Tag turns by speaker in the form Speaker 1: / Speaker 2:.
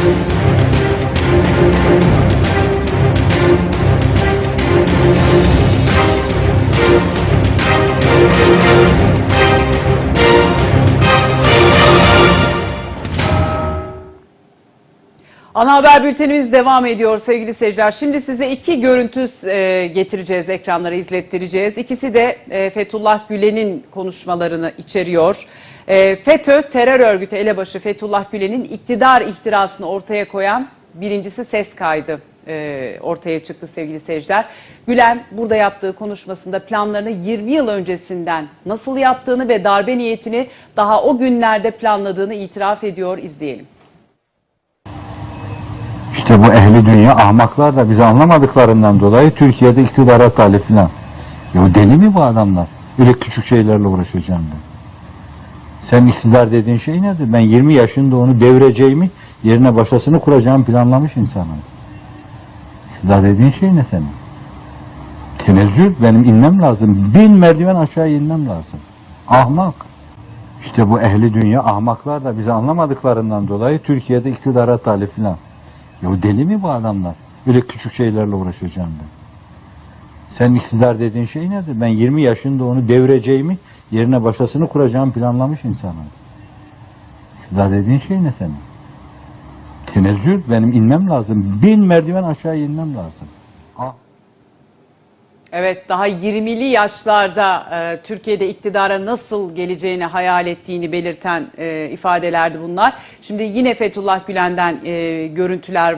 Speaker 1: Thank you. Ana haber bültenimiz devam ediyor sevgili seyirciler. Şimdi size iki görüntü e, getireceğiz, ekranlara izlettireceğiz. İkisi de e, Fethullah Gülen'in konuşmalarını içeriyor. E, FETÖ terör örgütü elebaşı Fethullah Gülen'in iktidar ihtirasını ortaya koyan birincisi ses kaydı ortaya çıktı sevgili seyirciler. Gülen burada yaptığı konuşmasında planlarını 20 yıl öncesinden nasıl yaptığını ve darbe niyetini daha o günlerde planladığını itiraf ediyor. İzleyelim.
Speaker 2: İşte bu ehli dünya ahmaklar da bizi anlamadıklarından dolayı Türkiye'de iktidara talip filan. Ya deli mi bu adamlar? Öyle küçük şeylerle uğraşacağım ben. Sen iktidar dediğin şey nedir? Ben 20 yaşında onu devireceğimi yerine başkasını kuracağımı planlamış insanım. İktidar dediğin şey ne senin? Tenezzül benim inmem lazım. Bin merdiven aşağı inmem lazım. Ahmak. İşte bu ehli dünya ahmaklar da bizi anlamadıklarından dolayı Türkiye'de iktidara talip filan. Ya deli mi bu adamlar? Öyle küçük şeylerle uğraşacağım ben. Sen iktidar dediğin şey nedir? Ben 20 yaşında onu devireceğimi yerine başkasını kuracağımı planlamış insanım. İktidar dediğin şey ne senin? Tenezzül benim inmem lazım. Bin merdiven aşağı inmem lazım. Ah.
Speaker 1: Evet daha 20'li yaşlarda e, Türkiye'de iktidara nasıl geleceğini hayal ettiğini belirten e, ifadelerdi bunlar. Şimdi yine Fethullah Gülen'den e, görüntüler